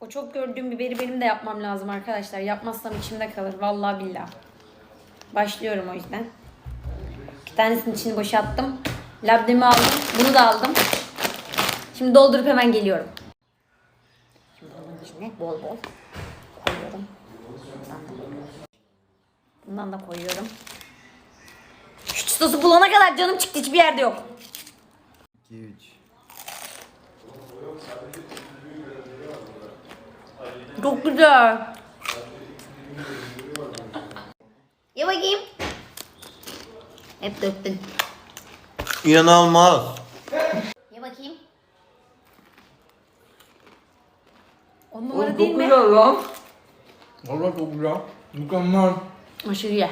O çok gördüğüm biberi benim de yapmam lazım arkadaşlar. Yapmazsam içimde kalır. Vallahi billahi. Başlıyorum o yüzden. İki tanesinin içini boşalttım. Labnemi aldım. Bunu da aldım. Şimdi doldurup hemen geliyorum. Şimdi bunun içine bol bol koyuyorum. Bundan da koyuyorum. Şu çıtosu bulana kadar canım çıktı hiçbir yerde yok. 2 3. Çok güzel. Ye bakayım. Hep döktün. İnanılmaz. Ye bakayım. On numara değil çok mi? güzel lan. Valla çok güzel. Mükemmel. Aşırı ye.